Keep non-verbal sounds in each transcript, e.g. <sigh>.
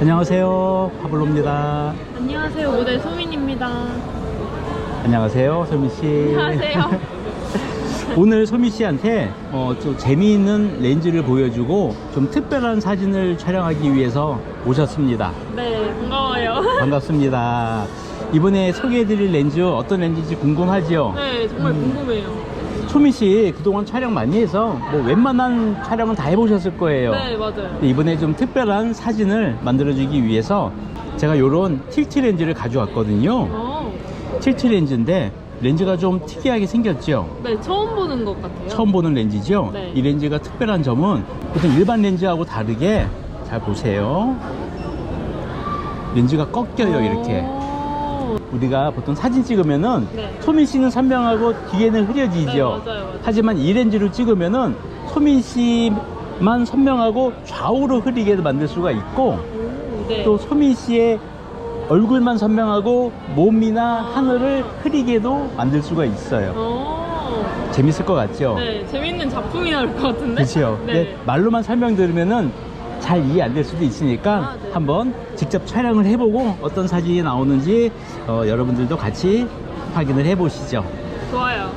안녕하세요. 파블로입니다. 안녕하세요. 모델 소민입니다. 안녕하세요. 소미 씨. 안녕하세요. <laughs> 오늘 소미 씨한테 어, 좀 재미있는 렌즈를 보여주고 좀 특별한 사진을 촬영하기 위해서 오셨습니다. 네, 반가워요. 반갑습니다. 이번에 소개해드릴 렌즈 어떤 렌즈인지 궁금하죠? 네, 정말 궁금해요. 소미 씨 그동안 촬영 많이 해서 뭐 웬만한 촬영은 다 해보셨을 거예요. 네, 맞아요. 이번에 좀 특별한 사진을 만들어주기 위해서 제가 이런 틸트 렌즈를 가져왔거든요. 어, 틸트 렌즈인데 렌즈가 좀 특이하게 생겼죠. 네, 처음 보는 것 같아요. 처음 보는 렌즈죠. 네. 이 렌즈가 특별한 점은 보통 일반 렌즈하고 다르게 잘 보세요. 렌즈가 꺾여요 이렇게. 오, 우리가 보통 사진 찍으면은 네. 소민 씨는 선명하고 뒤에는 흐려지죠. 네, 맞아요, 맞아요. 하지만 이 렌즈를 찍으면은 소민 씨만 선명하고 좌우로 흐리게 만들 수가 있고 오, 네. 또 소민 씨의 얼굴만 선명하고 몸이나 하늘을 흐리게도 만들 수가 있어요. 어, 재밌을 것 같죠? 네, 재밌는 작품이 나올 것 같은데? 그렇죠. 네. 근데 말로만 설명 들으면은 잘 이해 안 될 수도 있으니까 아, 네. 한번 직접 촬영을 해보고 어떤 사진이 나오는지 어, 여러분들도 같이 확인을 해보시죠. 좋아요.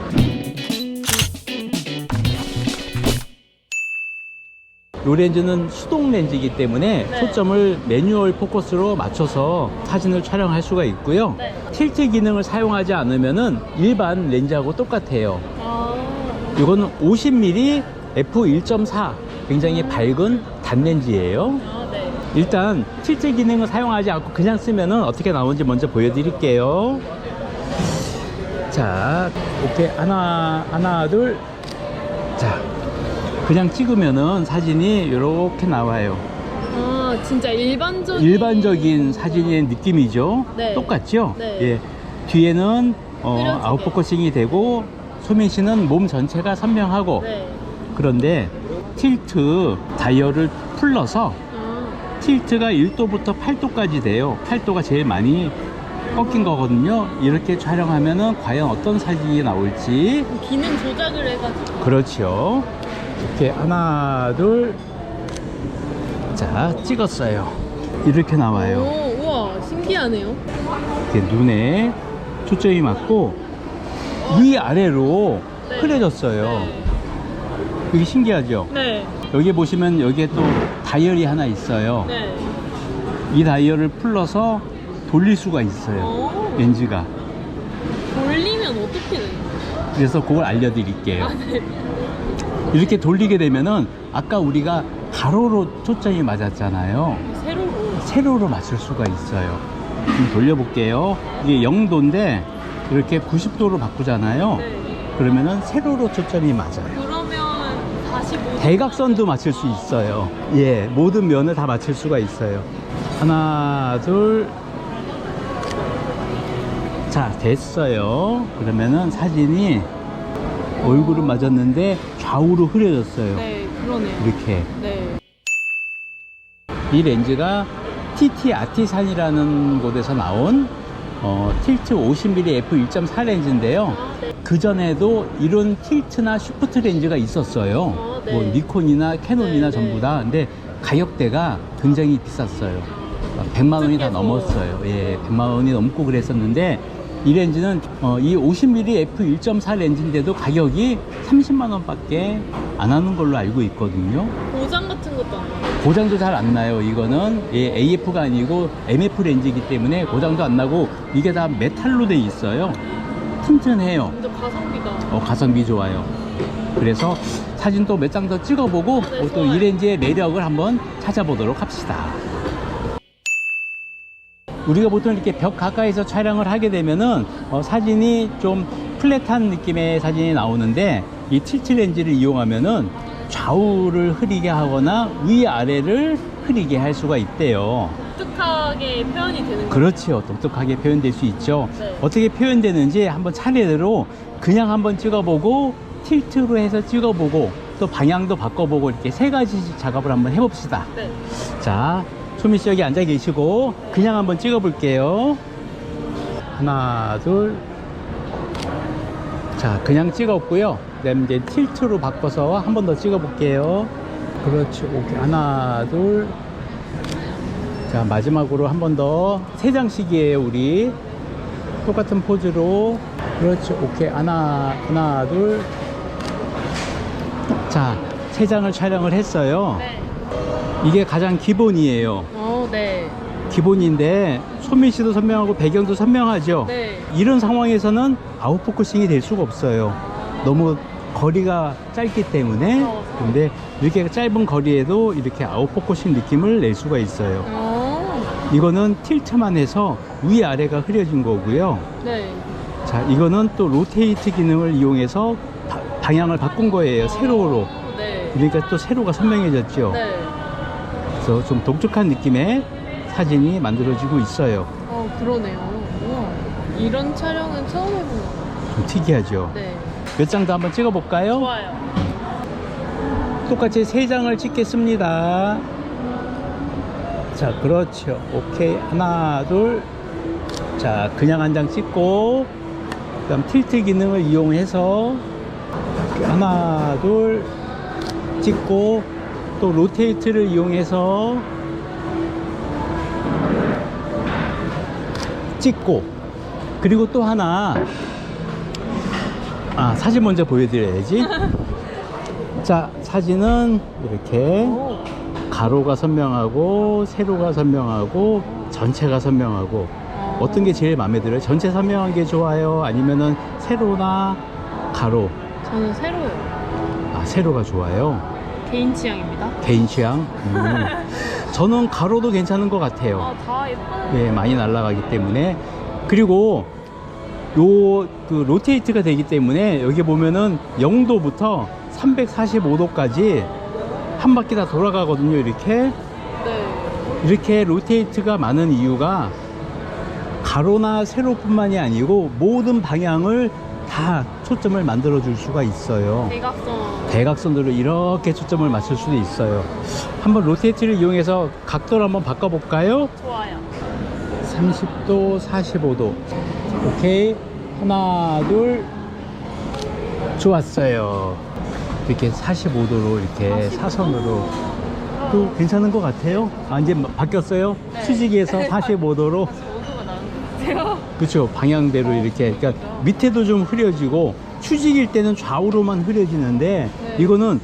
이 렌즈는 수동 렌즈이기 때문에 네. 초점을 매뉴얼 포커스로 맞춰서 사진을 촬영할 수가 있고요. 네. 틸트 기능을 사용하지 않으면은 일반 렌즈하고 똑같아요. 아, 이거는 50mm f1.4 굉장히 밝은 단렌즈예요. 아, 네. 일단 틸트 기능을 사용하지 않고 그냥 쓰면 은 어떻게 나오는지 먼저 보여드릴게요. 자, 오케이 하나 하나 둘. 자, 그냥 찍으면은 사진이 이렇게 나와요. 아, 진짜 일반적인. 일반적인 사진의 느낌이죠. 네. 똑같죠? 네. 예. 뒤에는 어. 아웃포커싱이 되고 소민 씨는 몸 전체가 선명하고 네. 그런데 틸트 다이얼을 풀러서 아, 틸트가 1도부터 8도까지 돼요. 8도가 제일 많이 꺾인 거거든요. 이렇게 촬영하면은 과연 어떤 사진이 나올지. 기능 조작을 해가지고. 그렇죠. 이렇게 하나, 둘. 자, 찍었어요. 이렇게 나와요. 오, 우와, 신기하네요. 이렇게 눈에 초점이 맞고 위아래로 네. 흐려졌어요. 네. 이게 신기하죠? 네. 여기 보시면 여기에 또 다이얼이 하나 있어요. 네. 이 다이얼을 풀러서 돌릴 수가 있어요. 오. 렌즈가. 돌리면 어떻게 돼요? 그래서 그걸 알려드릴게요. 아, 네. 이렇게 돌리게 되면은 아까 우리가 가로로 초점이 맞았잖아요. 세로로. 세로로 맞출 수가 있어요. 좀 돌려볼게요. 이게 0도인데 이렇게 90도로 바꾸잖아요. 네. 그러면은 세로로 초점이 맞아요. 대각선도 맞출 수 있어요. 예, 모든 면을 다 맞출 수가 있어요. 하나, 둘. 자, 됐어요. 그러면은 사진이 얼굴은 맞았는데 좌우로 흐려졌어요. 네, 그러네요. 이렇게. 네. 이 렌즈가 TT 아티산이라는 곳에서 나온 어, 틸트 50mm f1.4 렌즈인데요. 아, 네. 그 전에도 이런 틸트나 슈프트 렌즈가 있었어요. 아, 네. 뭐 니콘이나 캐논이나 네, 전부 네. 다. 근데 가격대가 굉장히 비쌌어요. 100만 원이 다 넘었어요. 예, 100만 원이 넘고 그랬었는데 이 렌즈는 어, 이 50mm f1.4 렌즈인데도 가격이 30만 원밖에 안 하는 걸로 알고 있거든요. 보장 같은 것도 안 나요. 고장도 잘 안 나요. 이거는 예, AF가 아니고 MF 렌즈이기 때문에 고장도 안 나고 이게 다 메탈로 돼 있어요. 튼튼해요. 근데 가성비가. 어, 가성비 좋아요. 그래서 사진 또 몇 장 더 찍어보고 네, 또이 좋아요. 렌즈의 매력을 한번 찾아보도록 합시다. 우리가 보통 이렇게 벽 가까이서 촬영을 하게 되면은 어, 사진이 좀 플랫한 느낌의 사진이 나오는데 이 틸트 렌즈를 이용하면은 좌우를 흐리게 하거나 위아래를 흐리게 할 수가 있대요. 독특하게 표현이 되는. 그렇죠. 독특하게 표현될 수 있죠. 네. 어떻게 표현되는지 한번 차례대로 그냥 한번 찍어보고 틸트로 해서 찍어보고 또 방향도 바꿔보고 이렇게 세 가지 작업을 한번 해봅시다. 네. 자, 소미 씨 여기 앉아 계시고 그냥 한번 찍어볼게요. 하나, 둘. 자, 그냥 찍었고요. 그다음 이제 틸트로 바꿔서 한 번 더 찍어볼게요. 그렇죠. 오케이. 하나, 둘. 자, 마지막으로 한 번 더. 세 장씩이에요, 우리. 똑같은 포즈로. 그렇죠. 오케이. 하나, 하나, 둘. 자, 세 장을 촬영을 했어요. 네. 이게 가장 기본이에요. 어, 네. 기본인데, 소민 씨도 선명하고 배경도 선명하죠? 네. 이런 상황에서는 아웃포커싱이 될 수가 없어요. 너무 거리가 짧기 때문에. 어. 근데 이렇게 짧은 거리에도 이렇게 아웃포커싱 느낌을 낼 수가 있어요. 어, 이거는 틸트만 해서 위아래가 흐려진 거고요. 네. 자, 이거는 또 로테이트 기능을 이용해서 바- 방향을 바꾼 거예요. 세로로. 어, 네. 그러니까 또 세로가 선명해졌죠. 네. 그래서 좀 독특한 느낌의 사진이 만들어지고 있어요. 어, 그러네요. 우와. 이런 촬영은 처음 해본 것 같아요. 좀 특이하죠. 네. 몇 장도 한번 찍어볼까요? 좋아요. 똑같이 세 장을 찍겠습니다. 자, 그렇죠. 오케이. 하나, 둘. 자, 그냥 한 장 찍고, 그 다음 틸트 기능을 이용해서, 하나, 둘. 찍고, 또 로테이트를 이용해서, 찍고, 그리고 또 하나, 아, 사진 먼저 보여드려야지. <laughs> 자, 사진은 이렇게 오. 가로가 선명하고 세로가 선명하고 전체가 선명하고 어떤 게 제일 마음에 들어요? 전체 선명한 게 좋아요? 아니면은 세로나 가로? 저는 새로요. 아, 세로가 좋아요. 개인 취향입니다. 개인 취향. <laughs> 음. 저는 가로도 괜찮은 것 같아요. 아, 다 예쁘네. 예, 많이 날아가기 때문에. 그리고 요 그 로테이트가 되기 때문에 여기 보면은 0도부터 345도까지 한 바퀴 다 돌아가거든요, 이렇게. 네. 이렇게 로테이트가 많은 이유가 가로나 세로뿐만이 아니고 모든 방향을 다 초점을 만들어 줄 수가 있어요. 대각선. 대각선으로 이렇게 초점을 맞출 수도 있어요. 한번 로테이트를 이용해서 각도를 한번 바꿔볼까요? 좋아요. 30도, 45도. 오케이. 하나, 둘. 좋았어요. 이렇게 45도로 이렇게 45도. 사선으로. 또 괜찮은 것 같아요. 아, 이제 바뀌었어요? 네. 수직에서 <laughs> 45도로. 45도가 나은 것 같아요. 그렇죠. 방향대로 이렇게. 그러니까 밑에도 좀 흐려지고 수직일 때는 좌우로만 흐려지는데 네. 이거는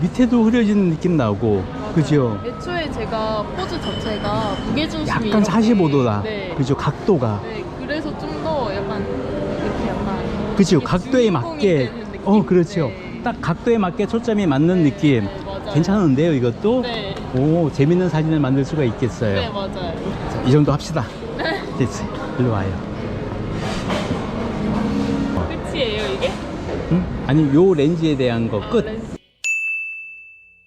밑에도 흐려지는 느낌 나고. 그죠? 애초에 제가 포즈 자체가 무게중심이 약간 이렇게- 45도다. 네. 그죠? 각도가. 네, 그래서 좀 더 약간 이렇게 약간 그죠? 각도에 맞게. 어, 그렇죠. 네. 딱 각도에 맞게 초점이 맞는 네, 느낌. 맞아요. 괜찮은데요, 이것도? 네. 오, 재밌는 사진을 만들 수가 있겠어요. 네, 맞아요. 자, 이 정도 합시다. 됐어요. 일로 와요. 끝이에요, 이게? 응? 아니, 요 렌즈에 대한 거 아, 끝.